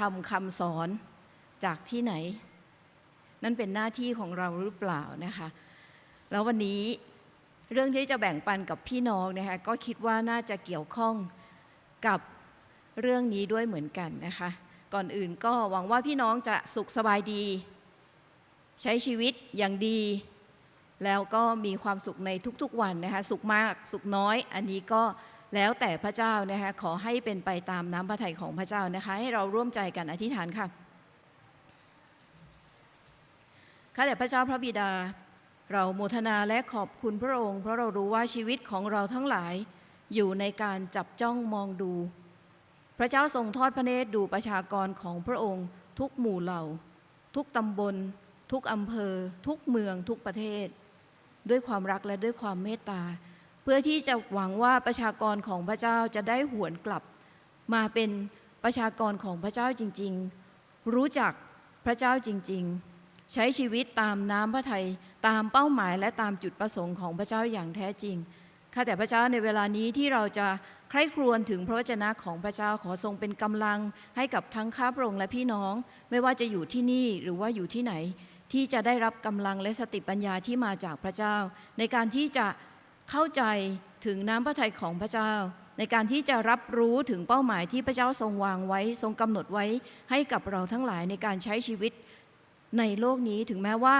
ทำคำสอนจากที่ไหน นั่นเป็นหน้าที่ของเราหรือเปล่านะคะ แล้ววันนี้เรื่องที่จะแบ่งปันกับพี่น้องนะคะก็คิดว่าน่าจะเกี่ยวข้องกับเรื่องนี้ด้วยเหมือนกันนะคะ ก่อนอื่นก็หวังว่าพี่น้องจะสุขสบายดี ใช้ชีวิตอย่างดี แล้วก็มีความสุขในทุกๆวันนะคะ สุขมากสุขน้อย อันนี้ก็ แล้วแต่พระเจ้านะคะขอให้เป็นไปตามน้ำพระทัยของพระเจ้านะคะ ให้เราร่วมใจกันอธิษฐานค่ะข้าแต่พระเจ้าพระบิดา เราโมทนาและขอบคุณพระองค์ เพราะเรารู้ว่าชีวิตของเราทั้งหลายอยู่ในการจับจ้องมองดู พระเจ้าทรงทอดพระเนตรดูประชากรของพระองค์ ทุกหมู่เหล่า ทุกตำบล ทุกอำเภอ ทุกเมืองทุกประเทศ ด้วยความรักและด้วยความเมตตา พื่อที่จะหวังว่าประชากรของพระเจ้าจะได้หวนกลับ มาเป็นประชากรของพระเจ้าจริง ๆ รู้จักพระเจ้าจริง ๆ ใช้ชีวิตตามน้ำพระทัยตามเป้าหมายและตามจุดประสงค์ของพระเจ้าอย่างแท้จริงข้าแต่พระเจ้าในเวลานี้ที่เราจะใคร่ครวญถึงพระวจนะของพระเจ้าขอทรงเป็นกำลังให้กับทั้งข้าพระองค์และพี่น้อง ไม่ว่าจะอยู่ที่นี่หรือว่าอยู่ที่ไหน ที่จะได้รับกำลังและสติปัญญาที่มาจากพระเจ้า ในการที่จะ เข้าใจถึงน้ำพระทัยของพระเจ้า ในการที่จะรับรู้ถึงเป้าหมายที่พระเจ้าทรงวางไว้ ทรงกำหนดไว้ให้กับเราทั้งหลายในการใช้ชีวิตในโลกนี้ถึงแม้ว่า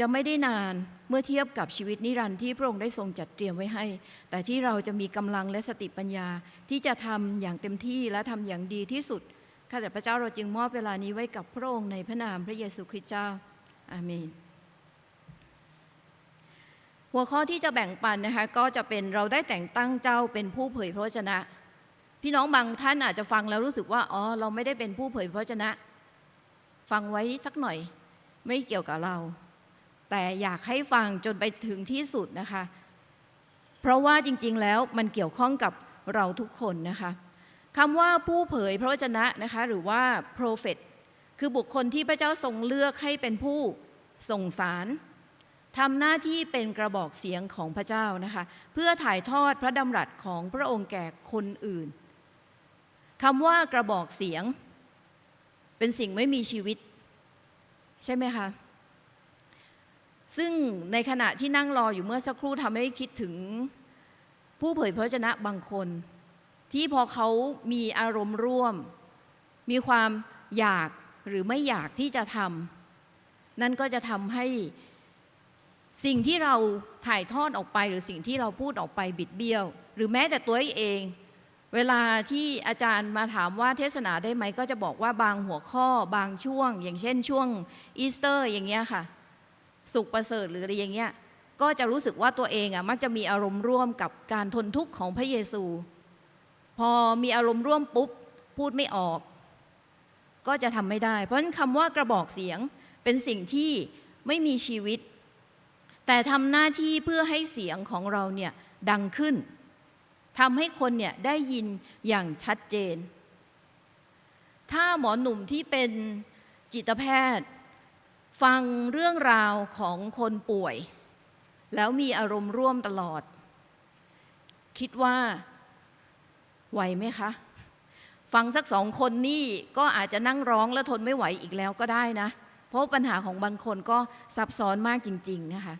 จะไม่ได้นานเมื่อเทียบกับชีวิตนิรันดร์ที่พระองค์ได้ทรงจัดเตรียมไว้ให้ แต่ที่เราจะมีกำลังและสติปัญญาที่จะทำอย่างเต็มที่และทำอย่างดีที่สุด ข้าแต่พระเจ้าเราจึงมอบเวลานี้ไว้กับพระองค์ในพระนามพระเยซูคริสต์เจ้า อาเมน หัวข้อที่จะแบ่งปันนะคะก็จะเป็นเราได้แต่งตั้งเจ้าเป็นผู้เผยพระวจนะ พี่น้องบางท่านอาจจะฟังแล้วรู้สึกว่าอ๋อเราไม่ได้เป็นผู้เผยพระวจนะ ฟังไว้สักหน่อยไม่เกี่ยวกับเรา แต่อยากให้ฟังจนไปถึงที่สุดนะคะ เพราะว่าจริงๆแล้วมันเกี่ยวข้องกับเราทุกคนนะคะคำว่าผู้เผยพระวจนะนะคะหรือว่า prophet คือบุคคลที่พระเจ้าทรงเลือกให้เป็นผู้ส่งสาร ทำหน้าที่เป็นกระบอกเสียงของพระเจ้านะคะ เพื่อถ่ายทอดพระดำรัสของพระองค์แก่คนอื่นคำว่ากระบอกเสียง เป็นสิ่งไม่มีชีวิต ใช่ไหมคะซึ่งในขณะที่นั่งรออยู่เมื่อสักครู่ทำให้คิดถึงผู้เผยพระวจนะบางคน ที่พอเขามีอารมณ์ร่วม มีความอยากหรือไม่อยากที่จะทำนั่นก็จะทำให้ สิ่งที่เราถ่ายทอดออกไปหรือสิ่งที่เราพูดออกไปบิดเบี้ยว หรือแม้แต่ตัวเอง เวลาที่อาจารย์มาถามว่าเทศนาได้ไหมก็จะบอกว่าบางหัวข้อบางช่วง อย่างเช่นช่วงอีสเตอร์อย่างเงี้ยค่ะ สุขประเสริฐหรืออะไรอย่างเงี้ยก็จะรู้สึกว่าตัวเองอะมักจะมีอารมณ์ร่วมกับการทนทุกข์ของพระเยซู พอมีอารมณ์ร่วมปุ๊บพูดไม่ออก ก็จะทำไม่ได้ เพราะฉะนั้นคำว่ากระบอกเสียงเป็นสิ่งที่ไม่มีชีวิต แต่ทำหน้าที่เพื่อให้เสียงของเราเนี่ยดังขึ้นทำให้คนเนี่ยได้ยินอย่างชัดเจน ถ้าหมอหนุ่มที่เป็นจิตแพทย์ ฟังเรื่องราวของคนป่วย แล้วมีอารมณ์ร่วมตลอด คิดว่าไหวไหมคะ ฟังสักสองคนนี่ก็อาจจะนั่งร้องแล้วทนไม่ไหวอีกแล้วก็ได้นะ เพราะปัญหาของบางคนก็ซับซ้อนมากจริง ๆ นะคะ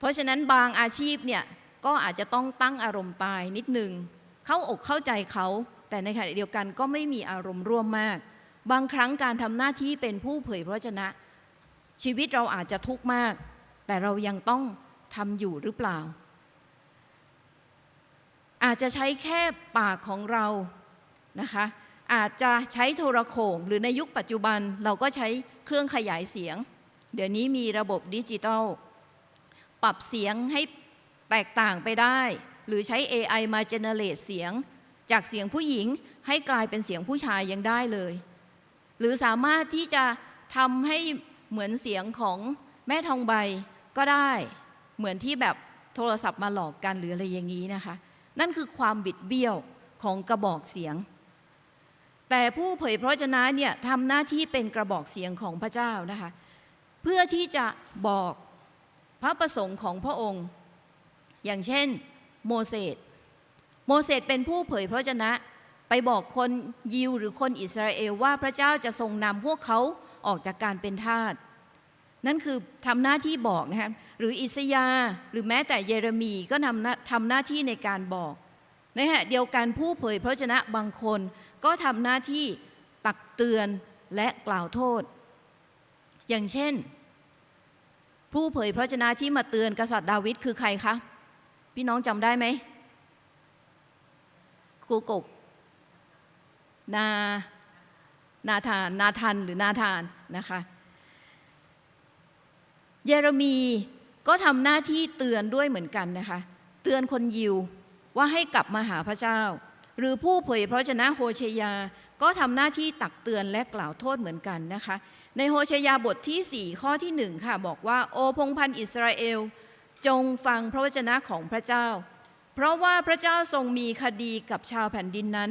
เพราะฉะนั้นบางอาชีพเนี่ยก็อาจจะต้องตั้งอารมณ์ตายนิดนึง เข้าอกเข้าใจเขา แต่ในขณะเดียวกันก็ไม่มีอารมณ์ร่วมมาก บางครั้งการทำหน้าที่เป็นผู้เผยพระวจนะ ชีวิตเราอาจจะทุกข์มาก แต่เรายังต้องทำอยู่หรือเปล่า อาจจะใช้แค่ปากของเรานะคะอาจจะใช้โทรโขงหรือในยุคปัจจุบันเราก็ใช้เครื่องขยายเสียง เดี๋ยวนี้มีระบบดิจิตอล ปรับเสียงให้แตกต่างไปได้ หรือใช้ AI มาเจเนเรตเสียง จากเสียงผู้หญิงให้กลายเป็นเสียงผู้ชายยังได้เลย หรือสามารถที่จะทำให้เหมือนเสียงของแม่ทองใบก็ได้ เหมือนที่แบบโทรศัพท์มาหลอกกันหรืออะไรอย่างนี้นะคะ นั่นคือความบิดเบี้ยวของกระบอกเสียง แต่ผู้เผยพระวจนะเนี่ยทำหน้าที่เป็นกระบอกเสียงของพระเจ้านะคะ เพื่อที่จะบอก พระประสงค์ของพระองค์ อย่างเช่นโมเสสโมเสสเป็นผู้เผยพระวจนะไปบอกคนยิวหรือคนอิสราเอลว่าพระเจ้าจะทรงนำพวกเขาออกจากการเป็นทาสนั่นคือทำหน้าที่บอกนะคะหรืออิสยาหรือแม้แต่เยเรมีก็ทำทำหน้าที่ในการบอกนขณะเดียวกันผู้เผยพระชนะบางคนก็ทำหน้าที่ตักเตือนและกล่าวโทษ อย่างเช่น ผู้เผยพระชนะที่มาเตือนกษัตริย์ดาวิดคือใครคะ พี่น้องจำได้ไหมครูกบนานาธาน นาทันหรือนาธานนะคะ เยเรมีก็ทำหน้าที่เตือนด้วยเหมือนกันนะคะ เตือนคนยิวว่าให้กลับมาหาพระเจ้า หรือผู้เผยพระชนะโฮเชยา ก็ทำหน้าที่ตักเตือนและกล่าวโทษเหมือนกันนะคะ ในโฮเชยาบทที่ 4 ข้อที่หนึ่งค่ะ บอกว่า โอพงพันธ์อิสราเอล จงฟังพระวจนะของพระเจ้า เพราะว่าพระเจ้าทรงมีคดีกับชาวแผ่นดินนั้น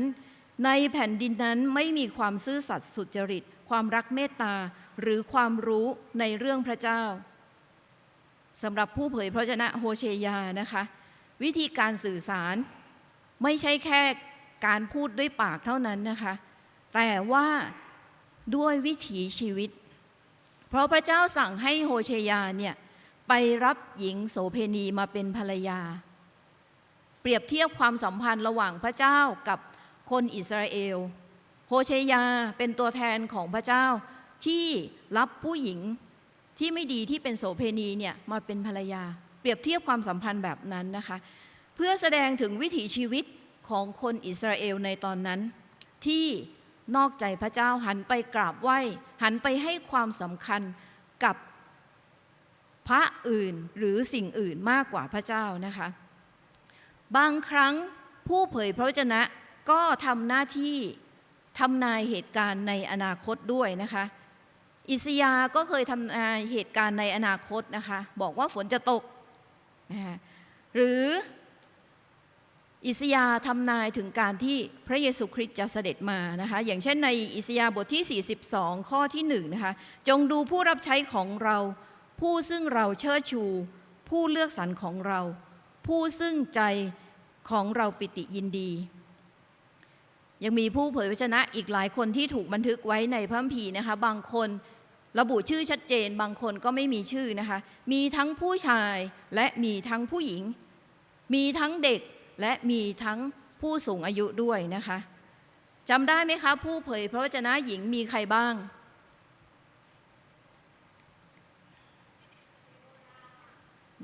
ในแผ่นดินนั้นไม่มีความซื่อสัตย์สุจริต ความรักเมตตาหรือความรู้ในเรื่องพระเจ้าสำหรับผู้เผยพระวจนะโฮเชยานะคะ วิธีการสื่อสารไม่ใช่แค่การพูดด้วยปากเท่านั้นนะคะ แต่ว่าด้วยวิถีชีวิต เพราะพระเจ้าสั่งให้โฮเชยาเนี่ยไปรับหญิงโสเพณีมาเป็นภรรยา เปรียบเทียบความสัมพันธ์ระหว่างพระเจ้ากับคนอิสราเอล โฮเชยาเป็นตัวแทนของพระเจ้าที่รับผู้หญิงที่ไม่ดีที่เป็นโสเพณีเนี่ยมาเป็นภรรยา เปรียบเทียบความสัมพันธ์แบบนั้นนะคะ เพื่อแสดงถึงวิถีชีวิตของคนอิสราเอลในตอนนั้นที่ นอกใจพระเจ้าหันไปกราบไหว้ หันไปให้ความสำคัญกับพระอื่นหรือสิ่งอื่นมากกว่าพระเจ้านะคะ บางครั้งผู้เผยพระวจนะก็ทำหน้าที่ทำนายเหตุการณ์ในอนาคตด้วยนะคะ อิสยาห์ก็เคยทำนายเหตุการณ์ในอนาคตนะคะ บอกว่าฝนจะตกนะคะหรือ อิสยาทำนายถึงการที่พระเยซูคริสต์จะเสด็จมานะคะอย่างเช่นในอิสยาบทที่ 42 ข้อที่1นะคะจงดูผู้รับใช้ของเรา ผู้ซึ่งเราเชิดชู ผู้เลือกสรรของเรา ผู้ซึ่งใจของเราปิติยินดี ยังมีผู้เผยพระชนะอีกหลายคนที่ถูกบันทึกไว้ในพระคัมภีร์นะคะบางคนระบุชื่อชัดเจนบางคนก็ไม่มีชื่อนะคะมีทั้งผู้ชายและมีทั้งผู้หญิง มีทั้งเด็ก และมีทั้งผู้สูงอายุด้วยนะคะจำได้ไหมคะ ผู้เผยพระวจนะหญิงมีใครบ้าง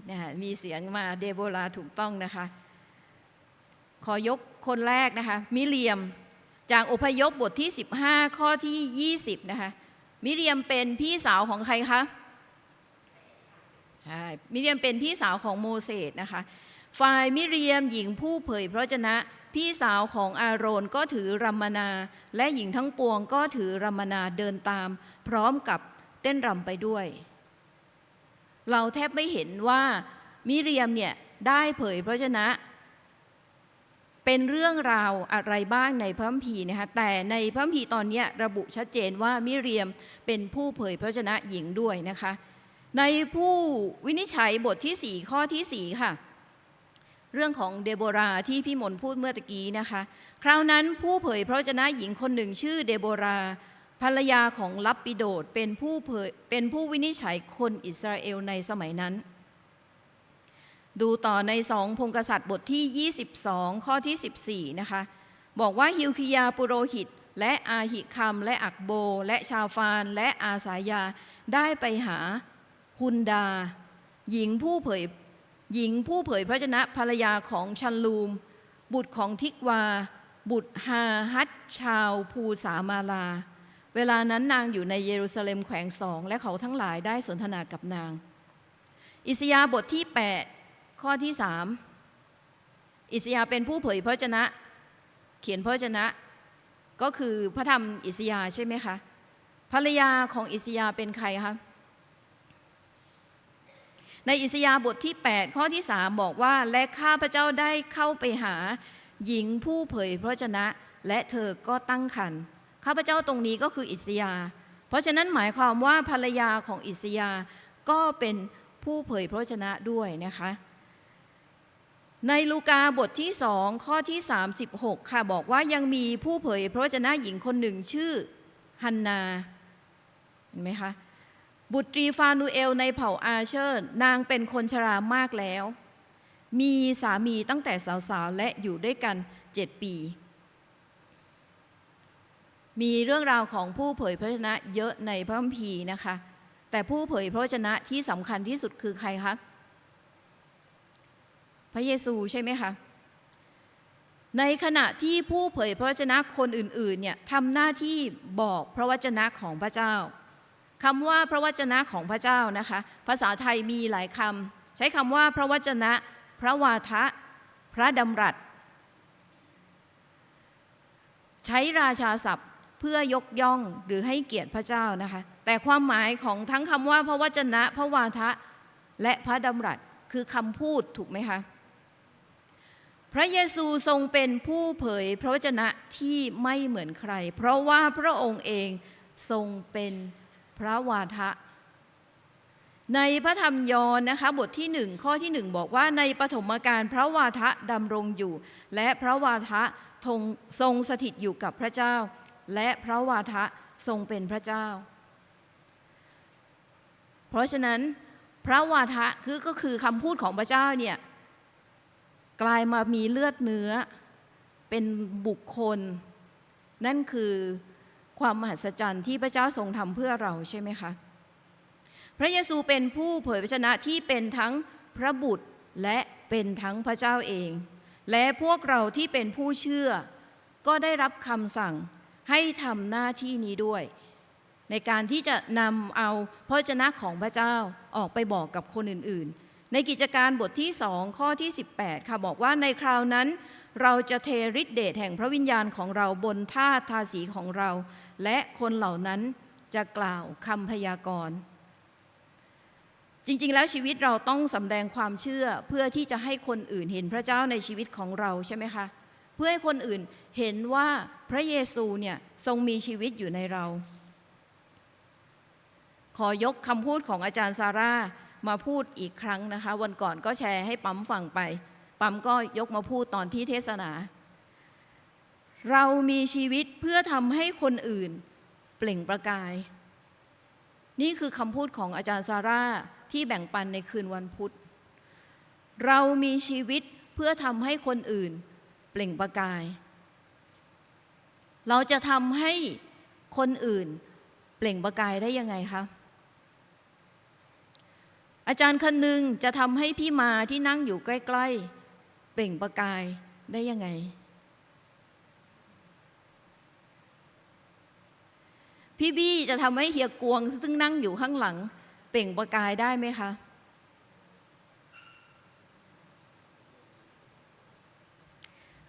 นะมีเสียงมาเดโบราถูกต้องนะคะ ขอยกคนแรกนะคะ มิเรียมจากอพยพบทที่ 15 ข้อที่ 20 นะคะ มิเรียมเป็นพี่สาวของใครคะ ใช่ มิเรียมเป็นพี่สาวของโมเสสนะคะ ฝ่ายมิเรียมหญิงผู้เผยพระชนะ พี่สาวของอาโรนก็ถือรัมนา และหญิงทั้งปวงก็ถือรัมมนาเดินตาม พร้อมกับเต้นรำไปด้วย เราแทบไม่เห็นว่ามิเรียมเนี่ยได้เผยพระชนะ เป็นเรื่องราวอะไรบ้างในพระคัมภีร์นะคะแต่ในพระคัมภีร์ตอนนี้ระบุชัดเจนว่ามิเรียมเป็นผู้เผยพระชนะหญิงด้วยนะคะ ในผู้วินิจฉัยบทที่ 4 ข้อที่ 4 ค่ะ เรื่องของเดโบราที่พี่มนพูดเมื่อตะกี้นะคะ คราวนั้นผู้เผยพระวจนะหญิงคนหนึ่งชื่อเดโบราภรรยาของลับปิโดดเป็นผู้เผยเป็นผู้วินิจฉัยคนอิสราเอลในสมัยนั้น ดูต่อในสองพงกษัตริย์บทที่ 22 ข้อที่ 14 นะคะ บอกว่าฮิวคิยาปุโรหิต และอาหิคัม และอักโบ และชาวฟาน และอาสายาได้ไปหาฮุนดา หญิงผู้เผย หญิงผู้เผยพระชนะภรรยาของชันลูม บุตรของทิกวา บุตรฮาฮัตชาวภูสามาลา เวลานั้นนางอยู่ในเยรูซาเล็มแขวงสอง และเขาทั้งหลายได้สนทนากับนาง อิสยาบทที่ 8 ข้อที่สามอิสยาเป็นผู้เผยพระวจนะ เขียนพระวจนะ ก็คือพระธรรมอิสยาใช่ไหมคะภรรยาของอิสยาเป็นใครคะ ในอิสยาบทที่ 8 ข้อที่ 3 บอกว่า และข้าพระเจ้าได้เข้าไปหา หญิงผู้เผยพระวจนะ และเธอก็ตั้งครรภ์ข้าพเจ้าตรงนี้ก็คืออิสยา เพราะฉะนั้นหมายความว่าภรรยาของอิสยาก็เป็นผู้เผยพระวจนะด้วยนะคะ ในลูกาบทที่สองข้อที่ 36 ค่ะบอกว่ายังมีผู้เผยพระวจนะหญิงคนหนึ่งชื่อฮันนาเห็นไหมคะ บุตรีฟานูเอลในเผ่าอาเชอร์ นางเป็นคนชรามากแล้ว มีสามีตั้งแต่สาวๆ และอยู่ด้วยกันเจ็ดปี มีเรื่องราวของผู้เผยพระวจนะเยอะในพระคัมภีร์นะคะ แต่ผู้เผยพระวจนะที่สำคัญที่สุดคือใครคะ พระเยซูใช่ไหมคะในขณะที่ผู้เผยพระวจนะคนอื่นๆเนี่ยทำหน้าที่บอกพระวจนะของพระเจ้า คำว่าพระวจนะของพระเจ้านะคะ ภาษาไทยมีหลายคำใช้คำว่าพระวจนะ พระวาทะ พระดำรัส ใช้ราชาศัพท์เพื่อยกย่องหรือให้เกียรติพระเจ้านะคะ แต่ความหมายของทั้งคำว่าพระวจนะ พระวาทะ และพระดำรัสคือคำพูดถูกไหมคะ พระเยซูทรงเป็นผู้เผยพระวจนะที่ไม่เหมือนใคร เพราะว่าพระองค์เองทรงเป็น พระวาทะ ในพระธรรมยอนนะคะบทที่หนึ่งข้อที่หนึ่งบอกว่าในปฐมกาลพระวาทะดำรงอยู่ และพระวาทะทรงทรงสถิตอยู่กับพระเจ้า และพระวาทะทรงเป็นพระเจ้า เพราะฉะนั้นพระวาทะคือก็คือคำพูดของพระเจ้าเนี่ยกลายมามีเลือดเนื้อเป็นบุคคล นั่นคือ ความมหัศจรรย์ที่พระเจ้าทรงทำเพื่อเราใช่ไหมคะพระเยซูเป็นผู้เผยพระชนะที่เป็นทั้งพระบุตรและเป็นทั้งพระเจ้าเอง และพวกเราที่เป็นผู้เชื่อ ก็ได้รับคำสั่งให้ทำหน้าที่นี้ด้วย ในการที่จะนำเอาพระวจนะของพระเจ้าออกไปบอกกับคนอื่นๆ ในกิจการบทที่สองข้อที่ 18 ค่ะบอกว่าในคราวนั้น เราจะเทฤทธิเดชแห่งพระวิญญาณของเราบนท่าทาสีของเรา และคนเหล่านั้นจะกล่าวคำพยากรณ์จริง ๆ แล้วชีวิตเราต้องสำแดงความเชื่อเพื่อที่จะให้คนอื่นเห็นพระเจ้าในชีวิตของเราใช่ไหมคะ เพื่อให้คนอื่นเห็นว่าพระเยซูเนี่ยทรงมีชีวิตอยู่ในเรา ขอยกคำพูดของอาจารย์ซาร่ามาพูดอีกครั้งนะคะ วันก่อนก็แชร์ให้ปั๊มฟังไป ปั๊มก็ยกมาพูดตอนที่เทศนา เรามีชีวิตเพื่อทำให้คนอื่นเปล่งประกาย นี่คือคำพูดของอาจารย์ซาร่าที่แบ่งปันในคืนวันพุธ เรามีชีวิตเพื่อทำให้คนอื่นเปล่งประกาย เราจะทำให้คนอื่นเปล่งประกายได้ยังไงคะอาจารย์คนหนึ่งจะทำให้พี่มาที่นั่งอยู่ใกล้ๆ เปล่งประกายได้ยังไง พี่บี้จะทำให้เฮียกวง ซึ่งนั่งอยู่ข้างหลัง เปล่งประกายได้ไหมคะ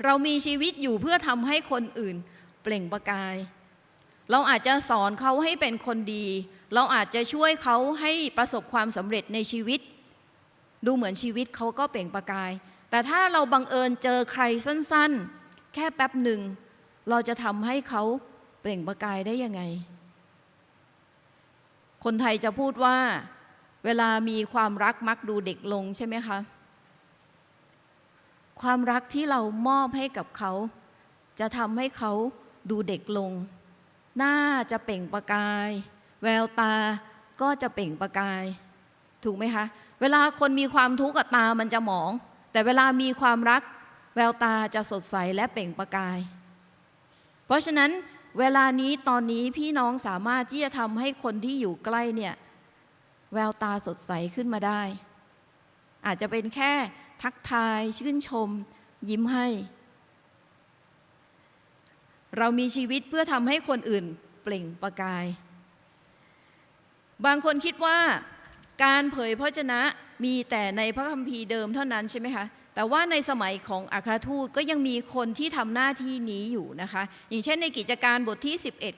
เรามีชีวิตอยู่เพื่อทำให้คนอื่น เปล่งประกาย เราอาจจะสอนเขาให้เป็นคนดี เราอาจจะช่วยเขาให้ประสบความสำเร็จในชีวิต ดูเหมือนชีวิตเขาก็เปล่งประกาย แต่ถ้าเราบังเอิญเจอใครสั้นๆ แค่แป๊บหนึ่ง เราจะทำให้เขาเปล่งประกายได้ยังไง คนไทยจะพูดว่า เวลามีความรักมักดูเด็กลงใช่ไหมคะ ความรักที่เรามอบให้กับเขา จะทำให้เขาดูเด็กลง หน้าจะเปล่งประกาย แววตาก็จะเปล่งประกาย ถูกไหมคะ เวลาคนมีความทุกข์กับตามันจะหมอง แต่เวลามีความรักแววตาจะสดใสและเปล่งประกาย เพราะฉะนั้นเวลานี้ตอนนี้พี่น้องสามารถที่จะทำให้คนที่อยู่ใกล้เนี่ยแววตาสดใสขึ้นมาได้ อาจจะเป็นแค่ทักทายชื่นชม ยิ้มให้ เรามีชีวิตเพื่อทำให้คนอื่นเปล่งประกาย บางคนคิดว่า การเผยพระชนะมีแต่ในพระคัมภีร์เดิมเท่านั้นใช่ไหมคะแต่ว่าในสมัยของอัครทูตก็ยังมีคนที่ทำหน้าที่นี้อยู่นะคะ อย่างเช่นในกิจการบทที่11